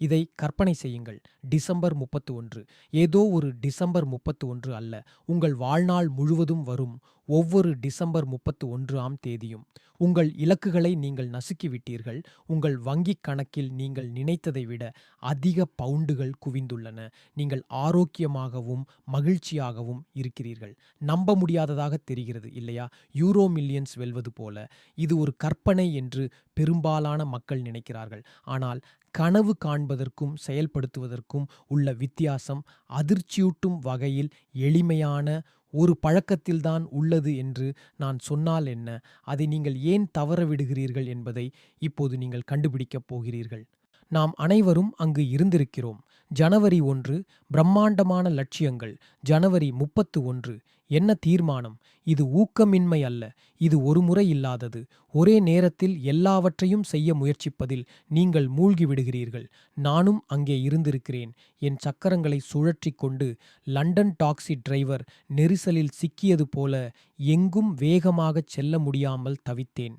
இதை கற்பனை செய்யுங்கள். டிசம்பர் முப்பத்து ஒன்று ஏதோ ஒரு டிசம்பர் முப்பத்து ஒன்று அல்ல. உங்கள் வாழ்நாள் முழுவதும் வரும். ஒவ்வொரு டிசம்பர் முப்பத்து ஒன்றாம் தேதியும். உங்கள் இலக்குகளை நீங்கள் நசுக்கிவிட்டீர்கள். உங்கள் வங்கிக் கணக்கில் நீங்கள் நினைத்ததை விட அதிக பவுண்டுகள் குவிந்துள்ளன. நீங்கள் ஆரோக்கியமாகவும் மகிழ்ச்சியாகவும் இருக்கிறீர்கள். நம்ப முடியாததாக தெரிகிறது இல்லையா? யூரோ மில்லியன்ஸ் வெல்வது போல. இது ஒரு கற்பனை என்று பெரும்பாலான மக்கள் நினைக்கிறார்கள். ஆனால் கனவு காண்பதற்கும் செயல்படுத்துவதற்கும் உள்ள வித்தியாசம் அதிர்ச்சியூட்டும் வகையில் எளிமையான ஒரு பழக்கத்தில்தான் உள்ளது என்று நான் சொன்னால் என்ன? அதை நீங்கள் ஏன் தவற விடுகிறீர்கள் என்பதை இப்போது நீங்கள் கண்டுபிடிக்கப் போகிறீர்கள். நாம் அனைவரும் அங்கு இருந்திருக்கிறோம். ஜனவரி ஒன்று பிரம்மாண்டமான லட்சியங்கள். ஜனவரி முப்பத்து ஒன்று என்ன தீர்மானம்? இது ஊக்கமின்மை அல்ல இது ஒரு முறை இல்லாதது. ஒரே நேரத்தில் எல்லாவற்றையும் செய்ய முயற்சிப்பதில் நீங்கள் மூழ்கி விடுகிறீர்கள். நானும் அங்கே இருந்திருக்கிறேன். என் சக்கரங்களை சுழற்றி கொண்டு லண்டன் டாக்ஸி டிரைவர் நெரிசலில் சிக்கியது போல எங்கும் வேகமாகச் செல்ல முடியாமல் தவித்தேன்.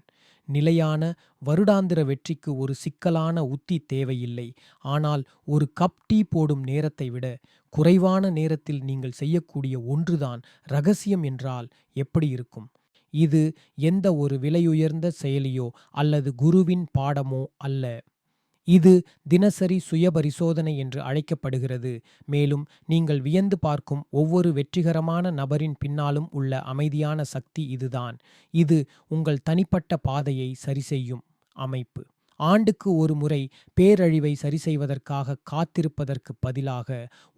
நிலையான வருடாந்திர வெற்றிக்கு ஒரு சிக்கலான உத்தி தேவையில்லை. ஆனால் ஒரு கப் டீ போடும் நேரத்தை விட குறைவான நேரத்தில் நீங்கள் செய்யக்கூடிய ஒன்றுதான் ரகசியம் என்றால் எப்படி இருக்கும்? இது எந்த ஒரு விலையுயர்ந்த செயலியோ அல்லது குருவின் பாடமோ அல்ல. இது தினசரி சுயபரிசோதனை என்று அழைக்கப்படுகிறது. மேலும் நீங்கள் வியந்து பார்க்கும் ஒவ்வொரு வெற்றிகரமான நபரின் பின்னாலும் உள்ள அமைதியான சக்தி இதுதான். இது உங்கள் தனிப்பட்ட பாதையை சரிசெய்யும் அமைப்பு. ஆண்டுக்கு ஒரு முறை பேரழிவை சரிசெய்வதற்காக காத்திருப்பதற்கு பதிலாக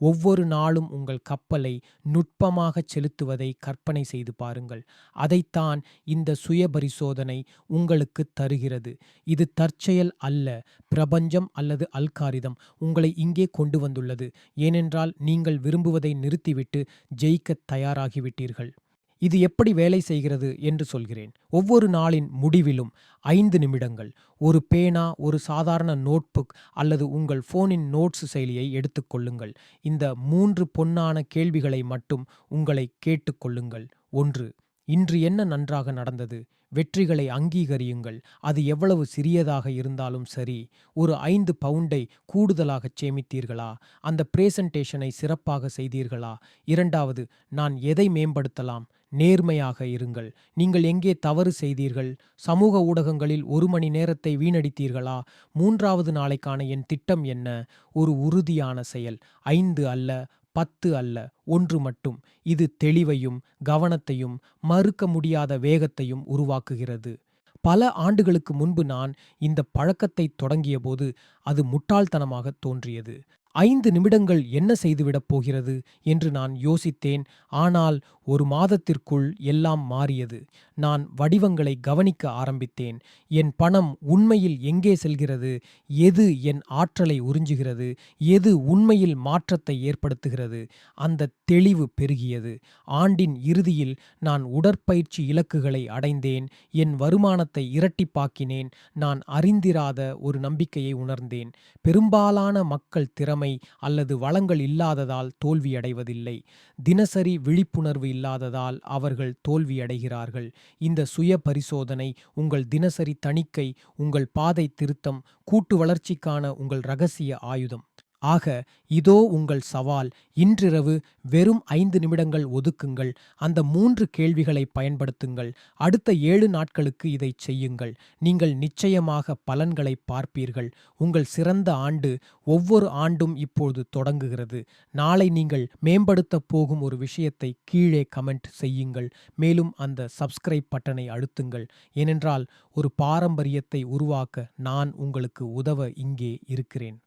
ஒவ்வொரு நாளும் உங்கள் கப்பலை நுட்பமாகச் செலுத்துவதை கற்பனை செய்து பாருங்கள். அதைத்தான் இந்த சுய பரிசோதனை உங்களுக்கு தருகிறது. இது தற்செயல் அல்ல பிரபஞ்சம் அல்லது அல்காரிதம் உங்களை இங்கே கொண்டு வந்துள்ளது. ஏனென்றால் நீங்கள் விரும்புவதை நிறுத்திவிட்டு ஜெயிக்க தயாராகிவிட்டீர்கள். இது எப்படி வேலை செய்கிறது என்று சொல்கிறேன். ஒவ்வொரு நாளின் முடிவிலும் ஐந்து நிமிடங்கள். ஒரு பேனா ஒரு சாதாரண நோட்புக் அல்லது உங்கள் போனின் நோட்ஸ் செயலியை எடுத்துக்கொள்ளுங்கள் இந்த மூன்று பொன்னான கேள்விகளை மட்டும் உங்களை கேட்டுக்கொள்ளுங்கள் ஒன்று இன்று என்ன நன்றாக நடந்தது? வெற்றிகளை அங்கீகரியுங்கள். அது எவ்வளவு சிறியதாக இருந்தாலும் சரி ஒரு ஐந்து பவுண்டை கூடுதலாக சேமித்தீர்களா? அந்த பிரேசன்டேஷனை சிறப்பாக செய்தீர்களா? இரண்டாவது நான் எதை மேம்படுத்தலாம்? நேர்மையாக இருங்கள். நீங்கள் எங்கே தவறு செய்தீர்கள்? சமூக ஊடகங்களில் ஒரு மணி நேரத்தை வீணடித்தீர்களா? மூன்றாவது நாளைக்கான என் திட்டம் என்ன? ஒரு உறுதியான செயல். ஐந்து அல்ல பத்து அல்ல ஒன்று மட்டும். இது தெளிவையும் கவனத்தையும் மறுக்க முடியாத வேகத்தையும் உருவாக்குகிறது. பல ஆண்டுகளுக்கு முன்பு நான் இந்த பழக்கத்தை தொடங்கியபோது அது முட்டாள்தனமாக தோன்றியது. ஐந்து நிமிடங்கள் என்ன செய்துவிடப் போகிறது என்று நான் யோசித்தேன். ஆனால் ஒரு மாதத்திற்குள் எல்லாம் மாறியது. நான் வடிவங்களை கவனிக்க ஆரம்பித்தேன். என் பணம் உண்மையில் எங்கே செல்கிறது? எது என் ஆற்றலை உறிஞ்சுகிறது? எது உண்மையில் மாற்றத்தை ஏற்படுத்துகிறது? அந்த தெளிவு பெருகியது. ஆண்டின் இறுதியில் நான் உடற்பயிற்சி இலக்குகளை அடைந்தேன். என் வருமானத்தை இரட்டிப்பாக்கினேன். நான் அறிந்திராத ஒரு நம்பிக்கையை உணர்ந்தேன். பெரும்பாலான மக்கள் திறமை அல்லது வளங்கள் இல்லாததால் தோல்வியடைவதில்லை. தினசரி விழிப்புணர்வு இல்லாததால் அவர்கள் தோல்வியடைகிறார்கள். இந்த சுய பரிசோதனை உங்கள் தினசரி தணிக்கை உங்கள் பாதை திருத்தம் கூட்டு வளர்ச்சிக்கான உங்கள் ரகசிய ஆயுதம். ஆக இதோ உங்கள் சவால். இன்றிரவு வெறும் ஐந்து நிமிடங்கள் ஒதுக்குங்கள். அந்த மூன்று கேள்விகளை பயன்படுத்துங்கள். அடுத்த ஏழு நாட்களுக்கு இதைச் செய்யுங்கள். நீங்கள் நிச்சயமாக பலன்களை பார்ப்பீர்கள். உங்கள் சிறந்த ஆண்டு ஒவ்வொரு ஆண்டும் இப்போது தொடங்குகிறது. நாளை நீங்கள் மேம்படுத்தப் போகும் ஒரு விஷயத்தை கீழே கமெண்ட் செய்யுங்கள். மேலும் அந்த சப்ஸ்கிரைப் பட்டனை அழுத்துங்கள். ஏனென்றால் ஒரு பாரம்பரியத்தை உருவாக்க நான் உங்களுக்கு உதவ இங்கே இருக்கிறேன்.